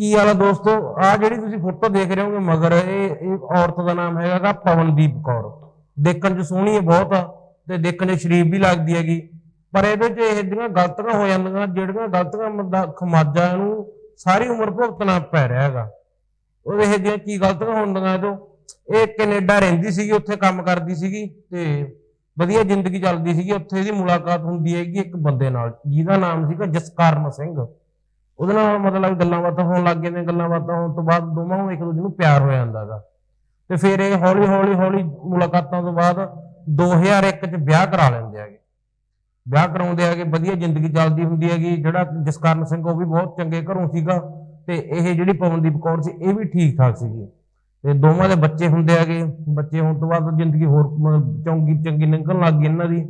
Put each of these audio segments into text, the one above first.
ਕੀ ਵਾਲਾ ਦੋਸਤੋ, ਆ ਜਿਹੜੀ ਤੁਸੀਂ ਫੋਟੋ ਦੇਖ ਰਹੇ ਹੋਗੇ ਮਗਰ, ਇਹ ਇਹ ਔਰਤ ਦਾ ਨਾਮ ਹੈਗਾ ਪਵਨਦੀਪ ਕੌਰ। ਦੇਖਣ 'ਚ ਸੋਹਣੀ ਹੈ ਬਹੁਤ, ਤੇ ਦੇਖਣ 'ਚ ਸ਼ਰੀਫ ਵੀ ਲੱਗਦੀ ਹੈਗੀ। ਪਰ ਇਹਦੇ 'ਚ ਇਹ ਜਿਹੜੀਆਂ ਗਲਤੀਆਂ ਹੋ ਜਾਂਦੀਆਂ, ਜਿਹੜੀਆਂ ਗਲਤੀਆਂ ਬੰਦਾ ਖਮਾਜਾ ਨੂੰ ਸਾਰੀ ਉਮਰ ਭੁਗਤਣਾ ਪੈ ਰਿਹਾ ਹੈਗਾ। ਉਹ ਇਹ ਜਿਹੀਆਂ ਕੀ ਗਲਤੀਆਂ ਹੁੰਦੀਆਂ ਇਹਦੋਂ ਇਹ ਕੈਨੇਡਾ ਰਹਿੰਦੀ ਸੀਗੀ, ਉੱਥੇ ਕੰਮ ਕਰਦੀ ਸੀਗੀ, ਤੇ ਵਧੀਆ ਜ਼ਿੰਦਗੀ ਚੱਲਦੀ ਸੀਗੀ। ਉੱਥੇ ਇਹਦੀ ਮੁਲਾਕਾਤ ਹੁੰਦੀ ਹੈਗੀ ਇੱਕ ਬੰਦੇ ਨਾਲ, ਜਿਹਦਾ ਨਾਮ ਸੀਗਾ ਜਸਕਰਨ ਸਿੰਘ। ਉਹਦੇ ਨਾਲ ਮਤਲਬ ਗੱਲਾਂ ਬਾਤਾਂ ਹੋਣ ਲੱਗ ਗਈਆਂ ਗੱਲਾਂ ਬਾਤਾਂ ਹੋਣ ਤੋਂ ਬਾਅਦ ਦੋਵਾਂ ਨੂੰ ਇੱਕ ਦੂਜੇ ਨੂੰ ਪਿਆਰ ਹੋ ਜਾਂਦਾਗਾ ਤੇ ਫਿਰ ਇਹ ਹੌਲੀ ਹੌਲੀ ਹੌਲੀ ਮੁਲਾਕਾਤਾਂ ਤੋਂ ਬਾਅਦ 2001 ਚ ਵਿਆਹ ਕਰਾ ਲੈਂਦੇ ਹੈਗੇ। ਵਿਆਹ ਕਰਾਉਂਦੇ ਹੈਗੇ, ਵਧੀਆ ਜ਼ਿੰਦਗੀ ਚੱਲਦੀ ਹੁੰਦੀ ਹੈਗੀ। ਜਿਹੜਾ ਜਸਕਰਨ ਸਿੰਘ, ਉਹ ਵੀ ਬਹੁਤ ਚੰਗੇ ਘਰੋਂ ਸੀਗਾ ਤੇ ਇਹ ਜਿਹੜੀ ਪਵਨਦੀਪ ਕੌਰ ਸੀ, ਇਹ ਵੀ ਠੀਕ ਠਾਕ ਸੀਗੀ। ਤੇ ਦੋਵਾਂ ਦੇ ਬੱਚੇ ਹੁੰਦੇ ਹੈਗੇ। ਬੱਚੇ ਹੋਣ ਤੋਂ ਬਾਅਦ ਜ਼ਿੰਦਗੀ ਹੋਰ ਮ- ਚੰਗੀ ਚੰਗੀ ਨਿਕਲਣ ਲੱਗ ਗਈ ਇਹਨਾਂ ਦੀ।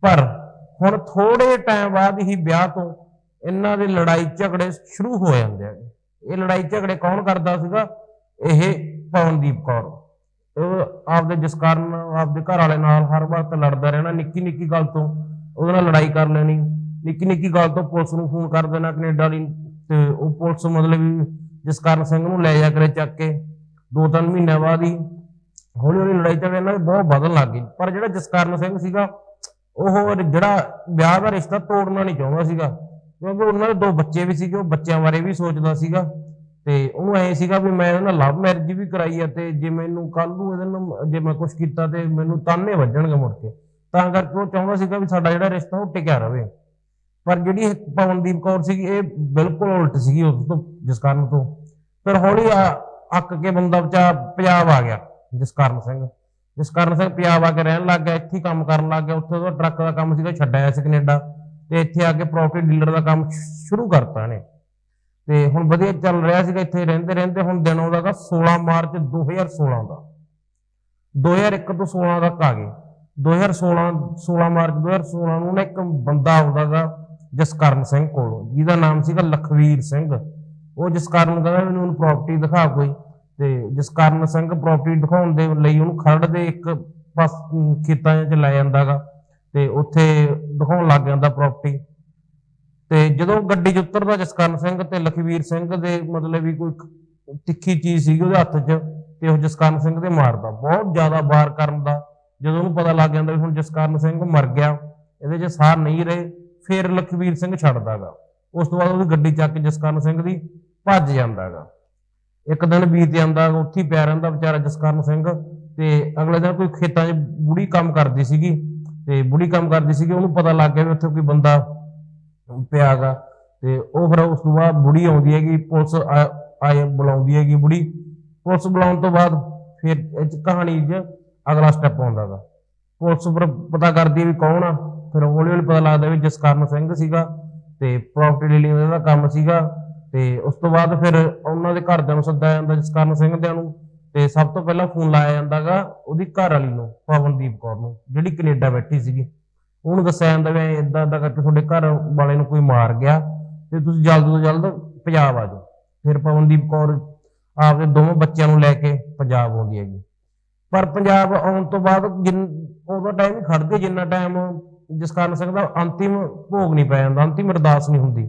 ਪਰ ਹੁਣ ਥੋੜੇ ਟਾਈਮ ਬਾਅਦ ਹੀ ਵਿਆਹ ਤੋਂ ਇਹਨਾਂ ਦੇ ਲੜਾਈ ਝਗੜੇ ਸ਼ੁਰੂ ਹੋ ਜਾਂਦੇ ਆ। ਇਹ ਲੜਾਈ ਝਗੜੇ ਕੌਣ ਕਰਦਾ ਸੀਗਾ? ਇਹ ਪਵਨਦੀਪ ਕੌਰ। ਉਹ ਆਪਦੇ ਜਸਕਰਨ ਆਪਦੇ ਘਰ ਵਾਲੇ ਨਾਲ ਹਰ ਵਕਤ ਲੜਦਾ ਰਹਿਣਾ, ਨਿੱਕੀ ਨਿੱਕੀ ਗੱਲ ਤੋਂ ਉਹਦੇ ਨਾਲ ਲੜਾਈ ਕਰ ਲੈਣੀ। ਨਿੱਕੀ ਨਿੱਕੀ ਗੱਲ ਤੋਂ ਪੁਲਿਸ ਨੂੰ ਫੋਨ ਕਰ ਦੇਣਾ ਕੈਨੇਡਾ ਦੀ ਤੇ ਉਹ ਪੁਲਿਸ ਮਤਲਬ ਵੀ ਜਸਕਰਨ ਸਿੰਘ ਨੂੰ ਲੈ ਜਾ ਕਰੇ ਚੱਕ ਕੇ। ਦੋ ਤਿੰਨ ਮਹੀਨਿਆਂ ਬਾਅਦ ਹੀ ਹੌਲੀ ਹੌਲੀ ਲੜਾਈ ਝਗੜੇ ਇਹਨਾਂ ਦੇ ਬਹੁਤ ਵਧਣ ਲੱਗ ਗਈ ਪਰ ਜਿਹੜਾ ਜਸਕਰਨ ਸਿੰਘ ਸੀਗਾ, ਉਹ ਜਿਹੜਾ ਵਿਆਹ ਦਾ ਰਿਸ਼ਤਾ ਤੋੜਨਾ ਨਹੀਂ ਚਾਹੁੰਦਾ ਸੀਗਾ। ਕਿਉਂਕਿ ਉਹਨਾਂ ਦੇ ਦੋ ਬੱਚੇ ਵੀ ਸੀਗੇ, ਉਹ ਬੱਚਿਆਂ ਬਾਰੇ ਵੀ ਸੋਚਦਾ ਸੀਗਾ ਤੇ ਉਹਨੂੰ ਐ ਸੀਗਾ ਵੀ ਮੈਂ ਇਹਨਾਂ ਲਵ ਮੈਰਿਜ ਵੀ ਕਰਾਈ ਆ ਤੇ ਜੇ ਮੈਨੂੰ ਕੱਲ ਨੂੰ ਇਹਦੇ ਨਾਲ ਜੇ ਮੈਂ ਕੁਝ ਕੀਤਾ ਤੇ ਮੈਨੂੰ ਤਾਨੇ ਵੱਜਣਗੇ ਮੁੜ ਕੇ। ਤਾਂ ਕਰਕੇ ਉਹ ਚਾਹੁੰਦਾ ਸੀਗਾ ਵੀ ਸਾਡਾ ਜਿਹੜਾ ਰਿਸ਼ਤਾ ਉਹ ਟਿਕਿਆ ਰਵੇ। ਪਰ ਜਿਹੜੀ ਪਵਨਦੀਪ ਕੌਰ ਸੀਗੀ, ਇਹ ਬਿਲਕੁਲ ਉਲਟ ਸੀਗੀ ਉਸ ਤੋਂ ਜਸਕਰਨ ਤੋਂ। ਫਿਰ ਹੌਲੀ ਆ- ਅੱਕ ਕੇ ਬੰਦਾ ਵਿਚਾ ਪੰਜਾਬ ਆ ਗਿਆ ਜਸਕਰਨ ਸਿੰਘ। ਜਸਕਰਨ ਸਿੰਘ ਪੰਜਾਬ ਆ ਕੇ ਰਹਿਣ ਲੱਗ ਗਿਆ, ਇੱਥੇ ਕੰਮ ਕਰਨ ਲੱਗ ਗਿਆ। ਉੱਥੇ ਉਹਦਾ ਟਰੱਕ ਦਾ ਕੰਮ ਸੀਗਾ, ਛੱਡਿਆ ਸੀ ਕੈਨੇਡਾ। ਤੇ ਇੱਥੇ ਆ ਕੇ ਪ੍ਰਾਪਰਟੀ ਡੀਲਰ ਦਾ ਕੰਮ ਸ਼ੁਰੂ ਕਰਤਾ ਨੇ ਤੇ ਹੁਣ ਵਧੀਆ ਚੱਲ ਰਿਹਾ ਸੀਗਾ, ਇੱਥੇ ਰਹਿੰਦੇ ਰਹਿੰਦੇ ਹੁਣ ਦਿਨ ਆਉਂਦਾ ਗਾ 16 ਮਾਰਚ 2016 ਦਾ। 2001 ਤੋਂ 16 ਤੱਕ ਆ ਗਏ। 2016 16 ਮਾਰਚ 2016 ਨੂੰ ਨਾ ਇੱਕ ਬੰਦਾ ਆਉਂਦਾ ਗਾ ਜਸਕਰਨ ਸਿੰਘ ਕੋਲ, ਜਿਹਦਾ ਨਾਮ ਸੀਗਾ ਲਖਵੀਰ ਸਿੰਘ। ਉਹ ਜਸਕਰਨ ਨੂੰ ਕਹਿੰਦਾ ਮੈਨੂੰ ਪ੍ਰਾਪਰਟੀ ਦਿਖਾ ਕੋਈ। ਤੇ ਜਸਕਰਨ ਸਿੰਘ ਪ੍ਰਾਪਰਟੀ ਦਿਖਾਉਣ ਦੇ ਲਈ ਉਹਨੂੰ ਖਰੜ ਦੇ ਇੱਕ ਪਾਸ ਖੇਤਾਂ 'ਚ ਲੈ ਜਾਂਦਾਗਾ ਤੇ ਉੱਥੇ ਦਿਖਾਉਣ ਲੱਗ ਜਾਂਦਾ ਪ੍ਰਾਪਰਟੀ ਤੇ ਜਦੋਂ ਗੱਡੀ 'ਚ ਉਤਰਦਾ ਜਸਕਰਨ ਸਿੰਘ ਤੇ ਲਖਵੀਰ ਸਿੰਘ ਦੇ ਮਤਲਬ ਵੀ ਕੋਈ ਤਿੱਖੀ ਚੀਜ਼ ਸੀਗੀ ਉਹਦੇ ਹੱਥ 'ਚ ਤੇ ਉਹ ਜਸਕਰਨ ਸਿੰਘ ਦੇ ਮਾਰਦਾ। ਬਹੁਤ ਜ਼ਿਆਦਾ ਵਾਰ ਕਰਨ ਦਾ। ਜਦੋਂ ਉਹਨੂੰ ਪਤਾ ਲੱਗ ਜਾਂਦਾ ਵੀ ਹੁਣ ਜਸਕਰਨ ਸਿੰਘ ਮਰ ਗਿਆ, ਇਹਦੇ 'ਚ ਸਾਰ ਨਹੀਂ ਰਹੇ, ਫਿਰ ਲਖਵੀਰ ਸਿੰਘ ਛੱਡਦਾਗਾ ਉਸ ਤੋਂ ਬਾਅਦ ਉਹਦੀ ਗੱਡੀ ਚੱਕ ਕੇ ਜਸਕਰਨ ਸਿੰਘ ਦੀ ਭੱਜ ਜਾਂਦਾਗਾ ਇੱਕ ਦਿਨ ਬੀਤ ਜਾਂਦਾ, ਉੱਥੇ ਪਿਆ ਰਹਿੰਦਾ ਵਿਚਾਰਾ ਜਸਕਰਨ ਸਿੰਘ ਤੇ ਅਗਲੇ ਦਿਨ ਕੋਈ ਖੇਤਾਂ 'ਚ ਬੁੜੀ ਕੰਮ ਕਰਦੀ ਸੀਗੀ। ਤੇ ਬੁੜੀ ਕੰਮ ਕਰਦੀ ਸੀਗੀ, ਉਹਨੂੰ ਪਤਾ ਲੱਗ ਗਿਆ ਵੀ ਉੱਥੇ ਕੋਈ ਬੰਦਾ ਪਿਆਗਾ। ਤੇ ਉਹ ਫਿਰ ਉਸ ਤੋਂ ਬਾਅਦ ਬੁੜੀ ਆਉਂਦੀ ਹੈਗੀ, ਪੁਲਿਸ ਆਏ ਬੁਲਾਉਂਦੀ ਹੈਗੀ ਬੁੜੀ। ਪੁਲਿਸ ਬੁਲਾਉਣ ਤੋਂ ਬਾਅਦ ਫਿਰ ਕਹਾਣੀ 'ਚ ਅਗਲਾ ਸਟੈਪ ਆਉਂਦਾਗਾ ਪੁਲਿਸ ਫਿਰ ਪਤਾ ਕਰਦੀ ਵੀ ਕੌਣ ਆ, ਫਿਰ ਹੌਲੀ ਹੌਲੀ ਪਤਾ ਲੱਗਦਾ ਵੀ ਜਸਕਰਨ ਸਿੰਘ ਸੀਗਾ ਤੇ ਪ੍ਰਾਪਰਟੀ ਡੀਲਿੰਗ ਦਾ ਕੰਮ ਸੀਗਾ। ਤੇ ਉਸ ਤੋਂ ਬਾਅਦ ਫਿਰ ਉਹਨਾਂ ਦੇ ਘਰਦਿਆਂ ਨੂੰ ਸੱਦਿਆ ਜਾਂਦਾ ਜਸਕਰਨ ਸਿੰਘ ਦਿਆਂ ਨੂੰ। ਤੇ ਸਭ ਤੋਂ ਪਹਿਲਾਂ ਫੋਨ ਲਾਇਆ ਜਾਂਦਾਗਾ ਉਹਦੀ ਘਰ ਵਾਲੀ ਨੂੰ, ਪਵਨਦੀਪ ਕੌਰ ਨੂੰ, ਜਿਹੜੀ ਕੈਨੇਡਾ ਬੈਠੀ ਸੀਗੀ। ਉਹਨੂੰ ਦੱਸਿਆ ਜਾਂਦਾ ਵੀ ਇਦਾਂ ਇਦਾਂ ਕਰਕੇ ਤੁਹਾਡੇ ਘਰ ਵਾਲੇ ਨੂੰ ਕੋਈ ਮਾਰ ਗਿਆ ਤੇ ਤੁਸੀਂ ਜਲਦ ਤੋਂ ਜਲਦ ਪੰਜਾਬ ਆ ਜਾਓ। ਫਿਰ ਪਵਨਦੀਪ ਕੌਰ ਆਪਦੇ ਦੋਵੇਂ ਬੱਚਿਆਂ ਨੂੰ ਲੈ ਕੇ ਪੰਜਾਬ ਆਉਂਦੀ ਹੈਗੀ। ਪਰ ਪੰਜਾਬ ਆਉਣ ਤੋਂ ਬਾਅਦ ਜਿੰਨ ਉਹਦਾ ਟਾਈਮ ਖੜਦੇ ਜਿੰਨਾ ਟਾਈਮ ਜਿਸ ਕਾਰਨ ਸਿੰਘ ਦਾ ਅੰਤਿਮ ਭੋਗ ਨਹੀਂ ਪੈ ਜਾਂਦਾ, ਅੰਤਿਮ ਅਰਦਾਸ ਨਹੀਂ ਹੁੰਦੀ।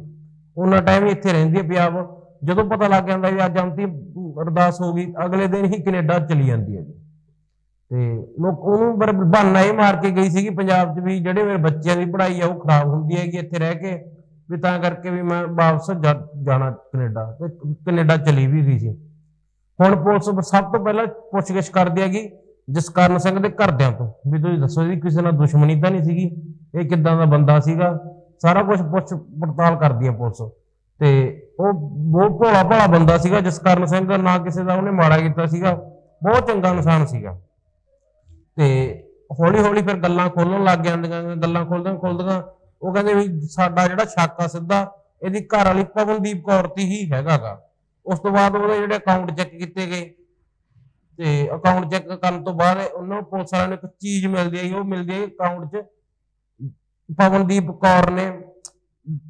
ਉਹਨਾਂ ਟਾਈਮ ਹੀ ਇੱਥੇ ਰਹਿੰਦੀ ਹੈ ਪੰਜਾਬ। ਜਦੋਂ ਪਤਾ ਲੱਗ ਜਾਂਦਾ ਵੀ ਅੱਜ ਅੰਤਿਮ ਅਰਦਾਸ ਹੋ ਗਈ, ਅਗਲੇ ਦਿਨ ਹੀ ਕੈਨੇਡਾ ਚਲੀ ਜਾਂਦੀ ਹੈ ਤੇ ਲੋਕ ਉਹਨੂੰ ਬਹਾਨਾ ਇਹ ਮਾਰ ਕੇ ਗਈ ਸੀਗੀ ਪੰਜਾਬ 'ਚ ਵੀ ਜਿਹੜੇ ਮੇਰੇ ਬੱਚਿਆਂ ਦੀ ਪੜ੍ਹਾਈ ਆ ਉਹ ਖਰਾਬ ਹੁੰਦੀ ਹੈਗੀ ਇੱਥੇ ਰਹਿ ਕੇ, ਵੀ ਤਾਂ ਕਰਕੇ ਵੀ ਮੈਂ ਵਾਪਸ ਜਾਣਾ ਕੈਨੇਡਾ ਤੇ ਕੈਨੇਡਾ ਚਲੀ ਵੀ ਗਈ ਸੀ। ਹੁਣ ਪੁਲਿਸ ਸਭ ਤੋਂ ਪਹਿਲਾਂ ਪੁੱਛਗਿੱਛ ਕਰਦੀ ਹੈਗੀ ਜਸਕਰਨ ਸਿੰਘ ਦੇ ਘਰਦਿਆਂ ਤੋਂ, ਵੀ ਤੁਸੀਂ ਦੱਸੋ ਜੀ ਕਿਸੇ ਨਾਲ ਦੁਸ਼ਮਣੀ ਤਾਂ ਨਹੀਂ ਸੀਗੀ? ਇਹ ਕਿੱਦਾਂ ਦਾ ਬੰਦਾ ਸੀਗਾ? ਸਾਰਾ ਕੁਝ ਪੁੱਛ, ਪੜਤਾਲ ਕਰਦੀ ਹੈ ਪੁਲਿਸ। ਤੇ ਉਹ ਬਹੁਤ ਭੋਲਾ ਭਾਲਾ ਬੰਦਾ ਸੀਗਾ ਜਿਸ ਜਸਕਰਨ ਸਿੰਘ ਨਾ ਕਿਸੇ ਦਾ ਉਹਨੇ ਮਾੜਾ ਕੀਤਾ ਸੀਗਾ, ਬਹੁਤ ਚੰਗਾ ਇਨਸਾਨ ਸੀਗਾ। ਤੇ ਹੌਲੀ ਹੌਲੀ ਫਿਰ ਗੱਲਾਂ ਖੋਲਣ ਲੱਗ ਜਾਂਦੀਆਂ, ਗੱਲਾਂ ਖੋਲਦੀਆਂ ਖੋਲਦਿਆਂ ਉਹ ਕਹਿੰਦੇ ਵੀ ਸਾਡਾ ਜਿਹੜਾ ਸ਼ੱਕ ਆ ਸਿੱਧਾ, ਇਹਦੀ ਘਰ ਵਾਲੀ ਪਵਨਦੀਪ ਕੌਰ ਤੇ ਹੀ ਹੈਗਾਗਾ। ਉਸ ਤੋਂ ਬਾਅਦ ਉਹਦੇ ਜਿਹੜੇ ਅਕਾਊਂਟ ਚੈੱਕ ਕੀਤੇ ਗਏ। ਤੇ ਅਕਾਊਂਟ ਚੈੱਕ ਕਰਨ ਤੋਂ ਬਾਅਦ ਉਹਨਾਂ ਨੂੰ ਪੁਲਿਸ ਵਾਲਿਆਂ ਨੂੰ ਇੱਕ ਚੀਜ਼ ਮਿਲਦੀ ਹੈ ਉਹ ਮਿਲਦੀ ਹੈ ਅਕਾਊਂਟ 'ਚ ਪਵਨਦੀਪ ਕੌਰ ਨੇ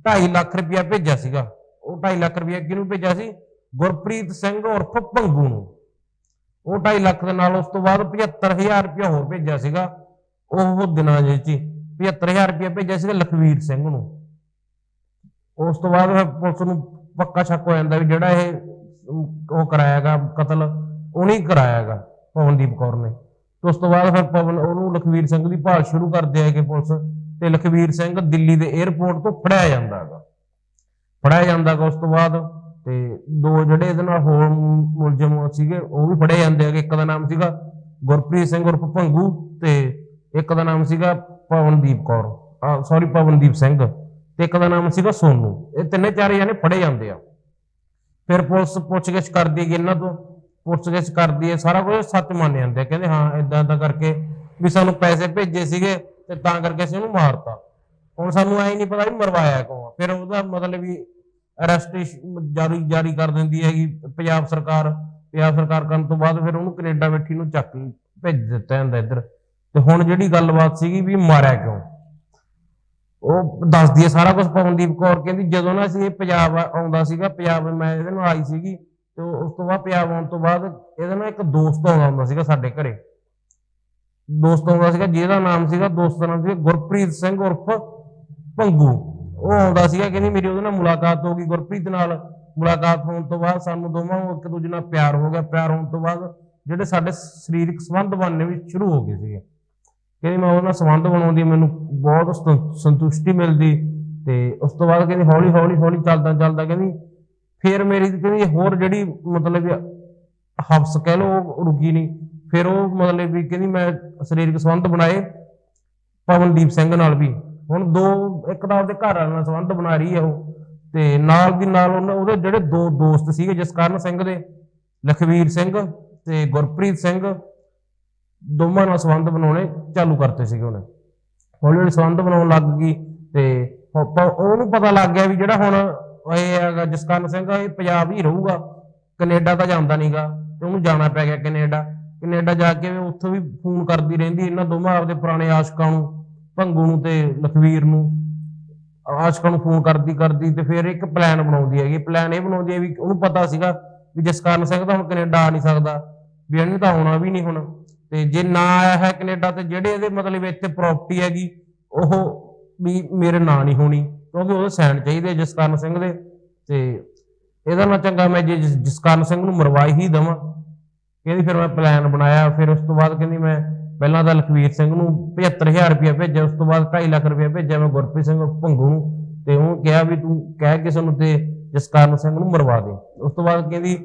2.5 ਲੱਖ ਰੁਪਇਆ ਭੇਜਿਆ ਸੀਗਾ। ਉਹ 2.5 ਲੱਖ ਰੁਪਇਆ ਕਿਹਨੂੰ ਭੇਜਿਆ ਸੀ ਗੁਰਪ੍ਰੀਤ ਸਿੰਘ ਉਰਫ ਭੰਗੂ ਨੂੰ ਉਹ 2.5 ਲੱਖ ਦੇ ਨਾਲ ਉਸ ਤੋਂ ਬਾਅਦ 75000 ਰੁਪਇਆ ਹੋਰ ਭੇਜਿਆ ਸੀਗਾ। ਉਹ ਦਿਨਾਂ ਦੇ ਵਿੱਚ ਹੀ 75000 ਰੁਪਇਆ ਭੇਜਿਆ ਸੀਗਾ ਲਖਵੀਰ ਸਿੰਘ ਨੂੰ। ਉਸ ਤੋਂ ਬਾਅਦ ਫਿਰ ਪੁਲਿਸ ਨੂੰ ਪੱਕਾ ਸ਼ੱਕ ਹੋ ਜਾਂਦਾ ਵੀ ਜਿਹੜਾ ਇਹ ਅਮ, ਉਹ ਕਰਾਇਆਗਾ ਕਤਲ ਉਹਨੇ ਹੀ ਕਰਾਇਆਗਾ ਪਵਨਦੀਪ ਕੌਰ ਨੇ। ਤੇ ਉਸ ਤੋਂ ਬਾਅਦ ਫਿਰ ਪਵਨ ਉਹਨੂੰ ਲਖਵੀਰ ਸਿੰਘ ਦੀ ਭਾਲ ਸ਼ੁਰੂ ਕਰਦੇ ਆ ਕਿ ਪੁਲਿਸ ਤੇ ਲਖਵੀਰ ਸਿੰਘ ਦਿੱਲੀ ਦੇ 에ਅਰਪੋਰਟ ਤੋਂ ਫੜਿਆ ਜਾਂਦਾ ਹੈਗਾ। ਫੜਿਆ ਜਾਂਦਾ ਗਾ ਉਸ ਤੋਂ ਬਾਅਦ ਤੇ ਦੋ ਜਿਹੜੇ ਇਹਦੇ ਨਾਲ ਹੋਰ ਮੁਲਜ਼ਮ ਸੀਗੇ, ਉਹ ਵੀ ਫੜੇ ਜਾਂਦੇ ਹੈਗੇ। ਇੱਕ ਦਾ ਨਾਮ ਸੀਗਾ ਗੁਰਪ੍ਰੀਤ ਸਿੰਘ ਉਰਫ ਭੰਗੂ ਤੇ ਇੱਕ ਦਾ ਨਾਮ ਸੀਗਾ ਪਵਨਦੀਪ ਕੌਰ। ਸੌਰੀ ਪਵਨਦੀਪ ਸਿੰਘ ਤੇ ਇੱਕ ਦਾ ਨਾਮ ਸੀਗਾ ਸੋਨੂ। ਇਹ ਤਿੰਨੇ ਚਾਰੇ ਜਾਨੇ ਫੜੇ ਜਾਂਦੇ ਆ। ਫਿਰ ਪੁਲਿਸ ਪੁੱਛਗਿੱਛ ਕਰਦੀ ਹੈ ਇਹਨਾਂ ਤੋਂ। ਪੁੱਛਗਿੱਛ ਕਰਦੀ ਹੈ, ਸਾਰਾ ਕੁਝ ਸੱਚ ਮੰਨ ਜਾਂਦੇ ਆ। ਕਹਿੰਦੇ ਹਾਂ ਇਦਾਂ ਇਦਾਂ ਕਰਕੇ ਵੀ ਸਾਨੂੰ ਪੈਸੇ ਭੇਜੇ ਸੀਗੇ ਤੇ ਤਾਂ ਕਰਕੇ ਅਸੀਂ ਉਹਨੂੰ ਮਾਰਤਾ। ਹੁਣ ਸਾਨੂੰ ਐ ਨਹੀਂ ਪਤਾ ਵੀ ਮਰਵਾਇਆ ਕਿਉਂ ਫਿਰ ਉਹਦਾ ਮਤਲਬ ਵੀ ਅਰੈਸਟ ਜਾਰੀ ਜਾਰੀ ਕਰ ਦਿੰਦੀ ਹੈਗੀ ਪੰਜਾਬ ਸਰਕਾਰ। ਪੰਜਾਬ ਸਰਕਾਰ ਕਰਨ ਤੋਂ ਬਾਅਦ ਫਿਰ ਉਹਨੂੰ ਕੈਨੇਡਾ ਬੈਠੀ ਨੂੰ ਚੱਕ ਭੇਜ ਦਿੱਤਾ ਜਾਂਦਾ ਇੱਧਰ। ਤੇ ਹੁਣ ਜਿਹੜੀ ਗੱਲਬਾਤ ਸੀਗੀ ਵੀ ਮਾਰਿਆ ਕਿਉਂ? ਉਹ ਦੱਸਦੀ ਹੈ ਸਾਰਾ ਕੁਝ ਪਵਨਦੀਪ ਕੌਰ ਕਹਿੰਦੀ ਜਦੋਂ ਨਾ ਅਸੀਂ ਇਹ ਪੰਜਾਬ ਆਉਂਦਾ ਸੀਗਾ, ਪੰਜਾਬ ਮੈਂ ਇਹਦੇ ਨਾਲ ਆਈ ਸੀਗੀ ਤੇ ਉਸ ਤੋਂ ਬਾਅਦ ਪੰਜਾਬ ਆਉਣ ਤੋਂ ਬਾਅਦ ਇਹਦੇ ਨਾਲ ਇੱਕ ਦੋਸਤ ਆਉਂਦਾ ਹੁੰਦਾ ਸੀਗਾ ਸਾਡੇ ਘਰੇ। ਦੋਸਤ ਆਉਂਦਾ ਸੀਗਾ ਜਿਹਦਾ ਨਾਮ ਸੀਗਾ, ਦੋਸਤ ਦਾ ਨਾਮ ਸੀਗਾ ਗੁਰਪ੍ਰੀਤ ਸਿੰਘ ਉਰਫ ਭੰਗੂ। ਉਹ ਆਉਂਦਾ ਸੀਗਾ, ਕਹਿੰਦੀ ਮੇਰੀ ਉਹਦੇ ਨਾਲ ਮੁਲਾਕਾਤ ਹੋ ਗਈ ਗੁਰਪ੍ਰੀਤ ਨਾਲ। ਮੁਲਾਕਾਤ ਹੋਣ ਤੋਂ ਬਾਅਦ ਸਾਨੂੰ ਦੋਵਾਂ ਨੂੰ ਇੱਕ ਦੂਜੇ ਨਾਲ ਪਿਆਰ ਹੋ ਗਿਆ। ਪਿਆਰ ਹੋਣ ਤੋਂ ਬਾਅਦ ਜਿਹੜੇ ਸਾਡੇ ਸਰੀਰਕ ਸੰਬੰਧ ਬਣਨੇ ਵੀ ਸ਼ੁਰੂ ਹੋ ਗਏ ਸੀਗੇ। ਕਹਿੰਦੀ ਮੈਂ ਉਹਦੇ ਨਾਲ ਸੰਬੰਧ ਬਣਾਉਂਦੀ, ਮੈਨੂੰ ਬਹੁਤ ਸੰਤੁਸ਼ਟੀ ਮਿਲਦੀ ਤੇ ਉਸ ਤੋਂ ਬਾਅਦ ਕਹਿੰਦੀ ਹੌਲੀ ਹੌਲੀ ਹੌਲੀ ਚੱਲਦਾ ਚੱਲਦਾ ਕਹਿੰਦੀ ਫਿਰ ਮੇਰੀ ਕਹਿੰਦੀ ਹੋਰ ਜਿਹੜੀ ਮਤਲਬ ਹਫਸ ਕਹਿ ਲਓ, ਉਹ ਰੁਕੀ ਨਹੀਂ। ਫਿਰ ਉਹ ਮਤਲਬ ਵੀ ਕਹਿੰਦੀ ਮੈਂ ਸਰੀਰਕ ਸੰਬੰਧ ਬਣਾਏ ਪਵਨਦੀਪ ਸਿੰਘ ਨਾਲ ਵੀ। ਹੁਣ ਦੋ, ਇੱਕ ਤਾਂ ਆਪਦੇ ਘਰ ਵਾਲਿਆਂ ਨਾਲ ਸੰਬੰਧ ਬਣਾ ਰਹੀ ਹੈ ਉਹ। ਤੇ ਨਾਲ ਦੀ ਨਾਲ ਉਹਨਾਂ- ਉਹਦੇ ਜਿਹੜੇ ਦੋ ਦੋਸਤ ਸੀਗੇ ਜਸਕਰਨ ਸਿੰਘ ਦੇ, ਲਖਵੀਰ ਸਿੰਘ ਤੇ ਗੁਰਪ੍ਰੀਤ ਸਿੰਘ, ਦੋਵਾਂ ਨਾਲ ਸੰਬੰਧ ਬਣਾਉਣੇ ਚਾਲੂ ਕਰਤੇ ਸੀਗੇ ਉਹਨੇ। ਹੌਲੀ ਹੌਲੀ ਸੰਬੰਧ ਬਣਾਉਣ ਲੱਗ ਗਈ ਤੇ ਉਹਨੂੰ ਪਤਾ ਲੱਗ ਗਿਆ ਵੀ ਜਿਹੜਾ ਹੁਣ ਇਹ ਹੈਗਾ ਜਸਕਰਨ ਸਿੰਘ, ਇਹ ਪੰਜਾਬ ਹੀ ਰਹੂਗਾ। ਕੈਨੇਡਾ ਤਾਂ ਜਾਂਦਾ ਨਹੀਂਗਾ ਤੇ ਉਹਨੂੰ ਜਾਣਾ ਪੈ ਗਿਆ ਕੈਨੇਡਾ। ਕੈਨੇਡਾ ਜਾ ਕੇ ਉੱਥੋਂ ਵੀ ਫੋਨ ਕਰਦੀ ਰਹਿੰਦੀ, ਇਹਨਾਂ ਦੋਵਾਂ ਆਪਦੇ ਪੁਰਾਣੇ ਆਸ਼ਕਾਂ ਨੂੰ। ਭੰਗੂ ਨੂੰ ਤੇ ਲਖਵੀਰ ਨੂੰ, ਆਸ਼ਕਾਂ ਨੂੰ ਫੋਨ ਕਰਦੀ ਕਰਦੀ ਤੇ ਫਿਰ ਇੱਕ ਪਲਾਨ ਬਣਾਉਂਦੀ ਹੈਗੀ। ਪਲਾਨ ਇਹ ਬਣਾਉਂਦੀ ਹੈ ਵੀ ਉਹਨੂੰ ਪਤਾ ਸੀਗਾ ਵੀ ਜਸਕਰਨ ਸਿੰਘ ਤਾਂ ਹੁਣ ਕੈਨੇਡਾ ਆ ਨਹੀਂ ਸਕਦਾ, ਵੀ ਇਹਨੇ ਤਾਂ ਆਉਣਾ ਵੀ ਨਹੀਂ ਹੁਣ। ਤੇ ਜੇ ਨਾ ਆਇਆ ਹੈ ਕੈਨੇਡਾ ਤੇ ਜਿਹੜੇ ਇਹਦੇ ਮਤਲਬ ਇੱਥੇ ਪ੍ਰਾਪਰਟੀ ਹੈਗੀ, ਉਹ ਵੀ ਮੇਰੇ ਨਾਂ ਨਹੀਂ ਹੋਣੀ, ਕਿਉਂਕਿ ਉਹਦੇ ਸਾਈਨ ਚਾਹੀਦੇ ਜਸਕਰਨ ਸਿੰਘ ਦੇ। ਤੇ ਇਹਦਾ ਨਾ ਚੰਗਾ ਮੈਂ ਜੇ ਜਸਕਰਨ ਸਿੰਘ ਨੂੰ ਮਰਵਾਈ ਹੀ ਦਵਾਂ। ਕਹਿੰਦੀ ਫਿਰ ਮੈਂ ਪਲਾਨ ਬਣਾਇਆ, ਫਿਰ ਉਸ ਤੋਂ ਬਾਅਦ ਕਹਿੰਦੀ ਮੈਂ ਪਹਿਲਾਂ ਤਾਂ ਲਖਵੀਰ ਸਿੰਘ ਨੂੰ 75000 ਰੁਪਇਆ ਭੇਜਿਆ, ਉਸ ਤੋਂ ਬਾਅਦ 2.5 ਲੱਖ ਰੁਪਇਆ ਭੇਜਿਆ, ਮੈਂ ਗੁਰਪ੍ਰੀਤ ਸਿੰਘ ਭੰਗੂ ਨੂੰ ਤੇ ਉਹਨੂੰ ਕਿਹਾ ਵੀ ਤੂੰ ਕਹਿ ਕਿਸੇ ਨੂੰ ਤੇ ਜਸਕਰਨ ਸਿੰਘ ਨੂੰ ਮਰਵਾ ਦੇ। ਉਸ ਤੋਂ ਬਾਅਦ ਕਹਿੰਦੀ,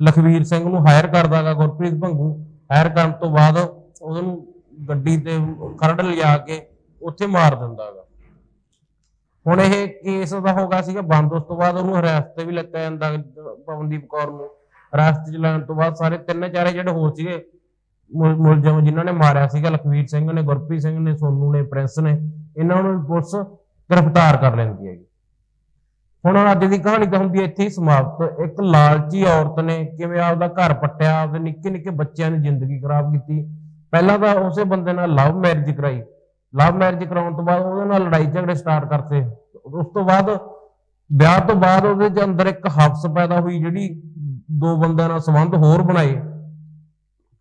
ਲਖਵੀਰ ਸਿੰਘ ਨੂੰ ਹਾਇਰ ਕਰਦਾਗਾ ਗੁਰਪ੍ਰੀਤ ਭੰਗੂ। ਹਾਇਰ ਕਰਨ ਤੋਂ ਬਾਅਦ ਉਹਨੂੰ ਗੱਡੀ ਤੇ ਖਰੜ ਲਿਆ ਕੇ ਉੱਥੇ ਮਾਰ ਦਿੰਦਾਗਾ। ਹੁਣ ਇਹ ਕੇਸ ਦਾ ਹੋਗਾ ਸੀਗਾ ਬੰਦ, ਉਸ ਤੋਂ ਬਾਅਦ ਉਹਨੂੰ ਹਰਾਸਤ ਤੇ ਵੀ ਲੱਗਾ ਜਾਂਦਾ ਪਵਨਦੀਪ ਕੌਰ ਨੂੰ। ਹਰਾਸਤ ਚ ਲੈਣ ਤੋਂ ਬਾਅਦ ਸਾਰੇ ਤਿੰਨ ਚਾਰੇ ਜਿਹੜੇ ਹੋਰ ਸੀਗੇ ਮੁਲਜ਼ਮ ਜਿਨ੍ਹਾਂ ਨੇ ਮਾਰਿਆ ਸੀਗਾ, ਲਖਵੀਰ ਸਿੰਘ ਨੇ, ਗੁਰਪ੍ਰੀਤ ਸਿੰਘ ਨੇ, ਸੋਨੂ ਨੇ, ਪ੍ਰਿੰਸ ਨੇ, ਇਹਨਾਂ ਨੂੰ ਪੁਲਿਸ ਗ੍ਰਿਫਤਾਰ ਕਰ ਲੈਂਦੀ ਹੈਗੀ। ਹੁਣ ਅੱਜ ਦੀ ਕਹਾਣੀ ਤਾਂ ਹੁੰਦੀ ਹੈ ਇੱਥੇ ਹੀ ਸਮਾਪਤ। ਇੱਕ ਲਾਲਚੀ ਔਰਤ ਨੇ ਕਿਵੇਂ ਆਪਦਾ ਘਰ ਪੱਟਿਆ, ਆਪਦੇ ਨਿੱਕੇ ਨਿੱਕੇ ਬੱਚਿਆਂ ਦੀ ਜ਼ਿੰਦਗੀ ਖਰਾਬ ਕੀਤੀ। ਪਹਿਲਾਂ ਤਾਂ ਉਸੇ ਬੰਦੇ ਨਾਲ ਲਵ ਮੈਰਿਜ ਕਰਾਈ। ਲਵ ਮੈਰਿਜ ਕਰਾਉਣ ਤੋਂ ਬਾਅਦ ਉਹਦੇ ਨਾਲ ਲੜਾਈ ਝਗੜੇ ਸਟਾਰਟ ਕਰਤੇ। ਉਸ ਤੋਂ ਬਾਅਦ ਵਿਆਹ ਤੋਂ ਬਾਅਦ ਉਹਦੇ ਅੰਦਰ ਇੱਕ ਹਫਸ ਪੈਦਾ ਹੋਈ, ਜਿਹੜੀ ਦੋ ਬੰਦਿਆਂ ਨਾਲ ਸੰਬੰਧ ਹੋਰ ਬਣਾਏ।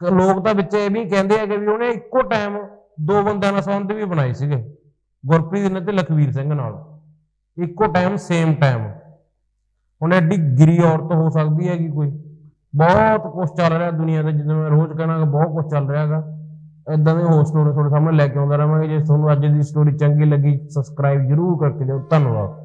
ਲੋਕ ਤਾਂ ਵਿੱਚ ਇਹ ਵੀ ਕਹਿੰਦੇ ਆ ਕਿ ਵੀ ਉਹਨੇ ਇੱਕੋ ਟਾਈਮ ਦੋ ਬੰਦਿਆਂ ਨਾਲ ਸੰਬੰਧ ਵੀ ਬਣਾਏ ਸੀਗੇ, ਗੁਰਪ੍ਰੀਤ ਨੇ ਤੇ ਲਖਵੀਰ ਸਿੰਘ ਨਾਲ। ਇੱਕੋ ਟਾਈਮ ਸੇਮ ਟਾਈਮ ਹੁਣ ਐਡੀ ਗਿਰੀ ਔਰਤ ਹੋ ਸਕਦੀ ਹੈਗੀ ਕੋਈ? ਬਹੁਤ ਕੁਝ ਚੱਲ ਰਿਹਾ ਦੁਨੀਆ ਦੇ ਜਿੱਦਾਂ ਮੈਂ ਰੋਜ਼ ਕਹਿਣਾ ਬਹੁਤ ਕੁਝ ਚੱਲ ਰਿਹਾ ਹੈਗਾ। ਇਦਾਂ ਦੇ ਹੋਰ ਸਟੋਰੀ ਤੁਹਾਡੇ ਸਾਹਮਣੇ ਲੈ ਕੇ ਆਉਂਦਾ ਰਹਾਂਗੇ ਜੇ ਤੁਹਾਨੂੰ ਅੱਜ ਦੀ ਸਟੋਰੀ ਚੰਗੀ ਲੱਗੀ ਸਬਸਕ੍ਰਾਈਬ ਜਰੂਰ ਕਰਕੇ ਦਿਓ। ਧੰਨਵਾਦ।